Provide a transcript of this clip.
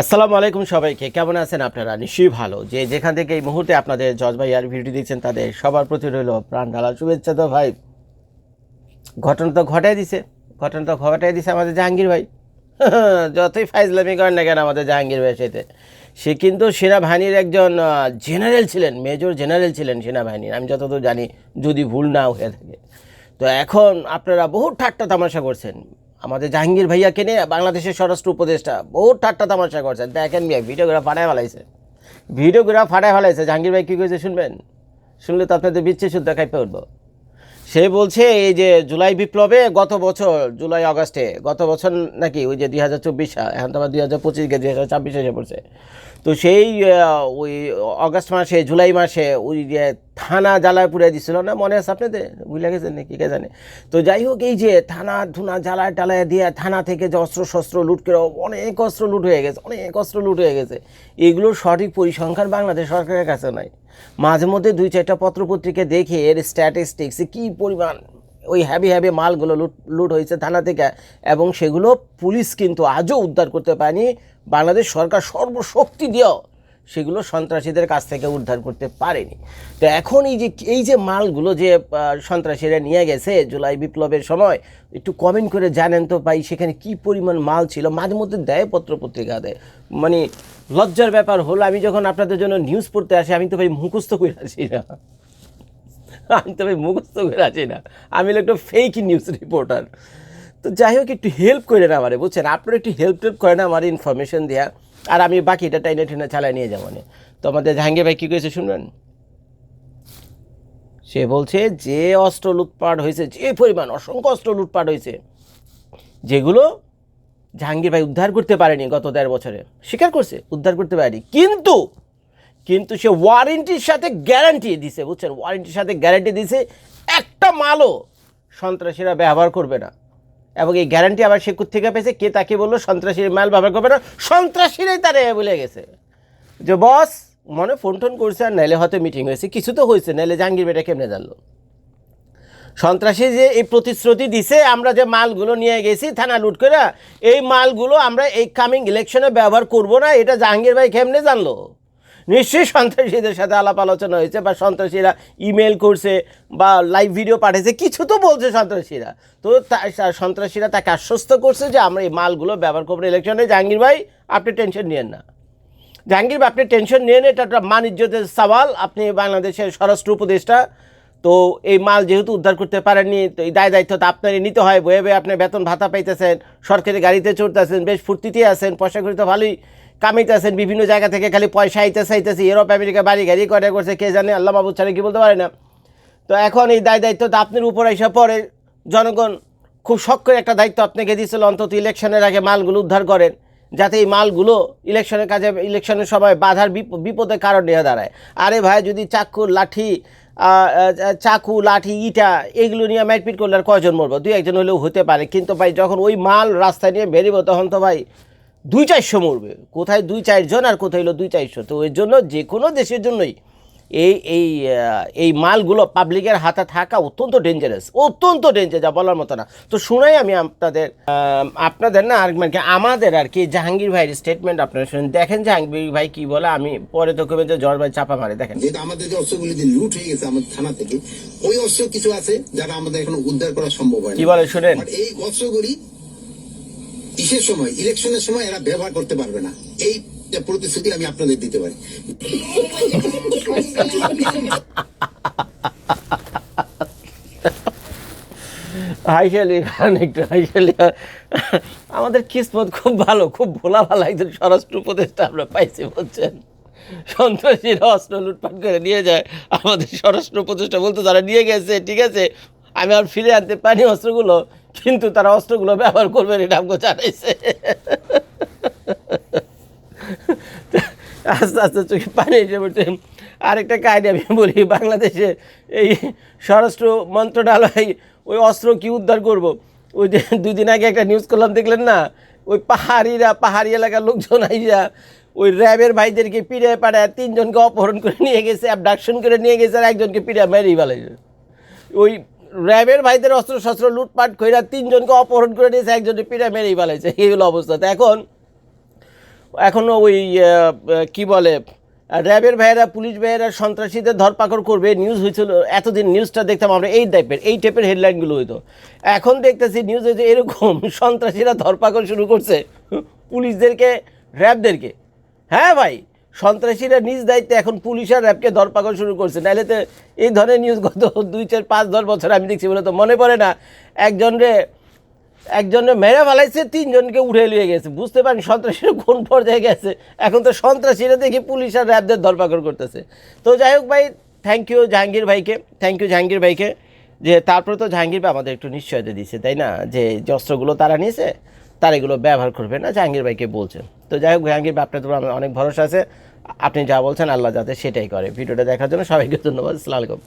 আসসালামু আলাইকুম সবাইকে। কেমন আছেন আপনারা? নিশ্চয়ই ভালো। যে যেখান থেকে এই মুহূর্তে আপনাদের জজ ভাই আর ভিডিও দেখছেন, তাদের সবার প্রতি রইল প্রাণ ঢালা শুভেচ্ছা তো ভাই। ঘটনা তো ঘটাই দিছে। ঘটনা তো ঘটাই দিছে আমাদের জাহাঙ্গীর ভাই। যতই ফাইজলামি করেন না কেন আমাদের জাহাঙ্গীর ভাই সেতে সে কিন্তু সেনাবাহিনীর একজন জেনারেল ছিলেন মেজর জেনারেল ছিলেন সেনাবাহিনীর আমি যতদূর জানি, যদি ভুল না হয়ে থাকে। তো এখন আপনারা বহু ঠাট্টা তামাশা করছেন। আমাদের জাহাঙ্গীর ভাইয়াকে নিয়ে বাংলাদেশের স্বরাষ্ট্র উপদেষ্টা বহু ঠাট্টা তামাশা করছেন দেখেন মিয়া, ভিডিওগ্রাফ ফাটায় ফেলাইছে। ভিডিওগ্রাফ ফাটায় ফেলাইছে। জাহাঙ্গীর ভাই কী করেছে শুনবেন? শুনলে তো আপনাদের বিচ্ছে শুদ্ধ কাইপে উঠবো। সে বলছে, এই যে জুলাই বিপ্লবে গত বছর, জুলাই আগস্টে, গত বছর নাকি ওই যে দুই হাজার চব্বিশ এখন তো আবার দুই হাজার পঁচিশ দুই হাজার ছাব্বিশ এসে পড়ছে। তো সেই ওই আগস্ট মাসে, জুলাই মাসে ওই যে থানা জ্বালায় পুড়ে দিছিল না? মনে আছে আপনাদের? ভুলে গেছেন নাকি? কে জানে? তো যাই হোক, এই যে থানা ধুনা জ্বালায় টালায় দিয়ে থানা থেকে যে অস্ত্র শস্ত্র লুট করে, অনেক অস্ত্র লুট হয়ে গেছে, অনেক অস্ত্র লুট হয়ে গেছে। এগুলোর সঠিক পরিসংখ্যান বাংলাদেশ সরকারের কাছে নাই। মাঝে মধ্যে দুই চারটা পত্রপত্রিকা দেখে এর স্ট্যাটিস্টিক্স কী পরিমাণ ওই হ্যাভি হ্যাভি মালগুলো লুট লুট হয়েছে থানা থেকে, এবং সেগুলো পুলিশ কিন্তু আজও উদ্ধার করতে পারেনি। বাংলাদেশ সরকার সর্বশক্তি দিয়েও সেগুলো সন্ত্রাসীদের কাছ থেকে উদ্ধার করতে পারেনি। তো এখন এই যে এই যে মালগুলো যে সন্ত্রাসীরা নিয়ে গেছে জুলাই বিপ্লবের সময়, একটু কমেন্ট করে জানেন তো ভাই, সেখানে কি পরিমাণ মাল ছিল? মাঝে মধ্যে দেয় পত্র পত্রিকা দেয়। মানে লজ্জার ব্যাপার হলো, আমি যখন আপনাদের জন্য নিউজ পড়তে আসি, আমি তো ভাই মুখস্থ করে আসি না। আমি তো ভাই মুখস্থ করে আছি না। আমি একটা ফেক নিউজ রিপোর্টার তো যাই হোক, একটু হেল্প করে না আমারে, বুঝছেন? আপনারা একটু হেল্প টেল্প করে না আমার ইনফরমেশন দেওয়া আর আমি বাকিটা টাইনে টেনে চালায় নিয়ে যাব তো আমাদের জাহাঙ্গীর ভাই কী করেছে শুনবেন? সে বলছে, যে অস্ত্র লুটপাট হয়েছে, যে পরিমাণ অসংখ্য অস্ত্র লুটপাট হয়েছে, যেগুলো জাহাঙ্গীর ভাই উদ্ধার করতে পারেনি গত দেড় বছরে। স্বীকার করছে, উদ্ধার করতে পারেনি। কিন্তু কিন্তু সে ওয়ারেন্টির সাথে গ্যারান্টি দিছে, বুঝছেন? ওয়ারেন্টির সাথে গ্যারান্টি দিছে, একটা মালও সন্ত্রাসীরা ব্যবহার করবে না। এবং এই গ্যারান্টি আবার সে থেকে পেয়েছে? কে তাকে বলল? সন্ত্রাসীর মাল ব্যবহার করবে না। সন্ত্রাসীরাই তারা বলে গেছে। যে, বস, মনে ফোন টোন করছে আর নাইলে হয়তো মিটিং হয়েছে। কিছু তো হয়েছে, নাইলে জাহাঙ্গীর বেটা কেমনে জানলো? সন্ত্রাসী যে এই প্রতিশ্রুতি দিছে, আমরা যে মালগুলো নিয়ে গেছি থানা লুট করে এই মালগুলো আমরা এই কামিং ইলেকশনে ব্যবহার করব না, এটা জাহাঙ্গীর ভাই কেমনে জানলো? নিশ্চয়ই সন্ত্রাসীদের সাথে আলাপ আলোচনা হয়েছে বা সন্ত্রাসীরা ইমেল করছে বা লাইভ ভিডিও পাঠিয়েছে কিছু তো বলছে সন্ত্রাসীরা। তো সন্ত্রাসীরা তাকে আশ্বস্ত করছে যে আমরা এই মালগুলো ব্যবহার করব ইলেকশনে জাহাঙ্গীর ভাই আপনি টেনশন নিয়েন না। জাহাঙ্গীর ভাই, আপনি টেনশন নিয়ে এটা একটা ইজ্জতের সওয়াল। আপনি বাংলাদেশের স্বরাষ্ট্র উপদেষ্টা তো এই মাল যেহেতু উদ্ধার করতে পারেননি তো এই দায় দায়িত্ব তো আপনারই নিতে হয়। বয়ে বয়ে আপনি বেতন ভাতা পাইতেছেন সরকারি গাড়িতে চড়তেছেন বেশ ফুর্তিতে আছেন পয়সা করে তো ভালোই। কামাইতেছেন বিভিন্ন জায়গা থেকে খালি পয়সা আইতেছে আইতেছে। ইউরোপ, আমেরিকা, বাড়ি গাড়ি করে, করছে, কে জানে, আল্লাহ বাবু ছাড়া কি বলতে পারে না। তো এখন এই দায় দায়িত্ব তো আপনার উপর এসে পড়ে। জনগণ খুব শখ করে একটা দায়িত্ব আপনাকে দিয়েছিল, অন্তত ইলেকশনের আগে মালগুলো উদ্ধার করেন, যাতে এই মালগুলো ইলেকশনের কাজে, ইলেকশনের সময় বাধার বিপ- বিপদের কারণ নিয়ে দাঁড়ায়। আরে ভাই, যদি চাকু, লাঠি চাকু, লাঠি, ইটা, এগুলো নিয়ে মারপিট করলে আর কয়জন মরবো? দুই একজন হলেও হতে পারে। কিন্তু ভাই, যখন ওই মাল রাস্তায় নিয়ে বেরিব, তখন তো ভাই দুই চারশো মরবে। কোথায় দুই চারজন আর কোথায় হলো দুই চারশো? তো এর জন্য যে কোনো দেশের জন্যই এই এই এই মালগুলো পাবলিকের হাতে থাকা অত্যন্ত ডেঞ্জারাস অত্যন্ত ডেঞ্জার যা বলার মতো না। তো শুনাই আমি আপনাদের আপনাদের না আর মানে কি আমাদের আর কি জাহাঙ্গীর ভাইয়ের স্টেটমেন্ট আপনারা শুনেন। দেখেন জাহাঙ্গীর ভাই কি বলে আমি পরে তো কবে যে জ্বর ভাই চাপা মারে দেখেন। যেহেতু আমাদের যে অস্ত্রগুলি যে লুট হয়ে গেছে আমাদের থানা থেকে ওই অস্ত্র কিছু আছে যারা আমাদের এখন উদ্ধার করা সম্ভব হয় কি বলে শুনেন। এই অস্ত্রগুলি কিসের সময়? ইলেকশনের সময় এরা ব্যবহার করতে পারবে না। এই প্রতিশ্রুতি আমি আপনাদের দিতে পারি। আমাদের কিসমত খুব ভালো, খুব ভোলা ভালো একজন স্বরাষ্ট্র উপদেষ্টা আমরা পাইছি বলছেন সন্ত্রাসীরা অস্ত্র লুটপাট করে নিয়ে যায়। আমাদের স্বরাষ্ট্র উপদেষ্টা বলতে তারা নিয়ে গেছে, ঠিক আছে, আমি আর ফিরে আনতে পারি অস্ত্রগুলো। কিন্তু তারা অস্ত্রগুলো ব্যবহার করবেন এটা আমাকে জানাইছে আস্তে আস্তে চোখে পানি এসে পড়ছে। আরেকটা কাহিনী আমি বলি, বাংলাদেশে এই স্বরাষ্ট্র মন্ত্রণালয় ওই অস্ত্র কি উদ্ধার করব? ওই যে দুই দিন আগে একটা নিউজ করলাম, দেখলেন না? ওই পাহাড়িরা, পাহাড়ি এলাকার লোকজন আইয়া ওই র্যাবের ভাইদেরকে পিড়ে পাড়ায় তিনজনকে অপহরণ করে নিয়ে গেছে অ্যাবডাকশন করে নিয়ে গেছে, আর একজনকে পিড়ে মেরেই ফেলাইছে। ওই র্যাবের ভাইদের অস্ত্র শস্ত্র লুটপাট কইরা তিনজনকে অপহরণ করে নিয়েছে একজনের পিড়ে মেরেই ফেলাইছে। এই হলো অবস্থা। তো এখন এখনও ওই কি বলে, র্যাবের ভাইয়েরা, পুলিশ ভাইয়েরা, সন্ত্রাসীদের ধরপাকড় করবে। নিউজ হয়েছিল এতদিন নিউজটা দেখতাম আমরা, এই টাইপের এই টাইপের হেডলাইনগুলো হইতো। এখন দেখতেছি নিউজ হয়েছে এরকম সন্ত্রাসীরা ধরপাকড় শুরু করছে। পুলিশদেরকে, র্যাবদেরকে। হ্যাঁ ভাই সন্ত্রাসীরা নিজ দায়িত্বে এখন পুলিশ আর র্যাবকে ধরপাকড় শুরু করছে। নাহলে তো এই ধরনের নিউজ গত দুই, চার, পাঁচ, দশ বছর আমি দেখছি বলে তো মনে পড়ে না। একজনরে একজনে মেরে ফেলাইছে, তিনজনকে উঠে নিয়ে গেছে। বুঝতে পারেন সন্ত্রাসীরা কোন পর্যায়ে গেছে। এখন তো সন্ত্রাসীরা দেখি পুলিশ আর র্যাবদের ধরপাকড় করতেছে। তো যাই হোক ভাই থ্যাংক ইউ জাহাঙ্গীর ভাইকে থ্যাংক ইউ জাহাঙ্গীর ভাইকে। যে তারপরে তো জাহাঙ্গীর ভাই আমাদের একটু নিশ্চয়তা দিয়েছে, তাই না? যে যে অস্ত্রগুলো তারা নিয়েছে, তারা এগুলো ব্যবহার করবে না জাহাঙ্গীর ভাইকে বলছেন তো যাই হোক জাহাঙ্গীর ভাই আপনার তো অনেক ভরসা আছে। আপনি যা বলছেন আল্লাহ যাতে সেটাই করে। ভিডিওটা দেখার জন্য সবাইকে ধন্যবাদ। আসসালামু আলাইকুম।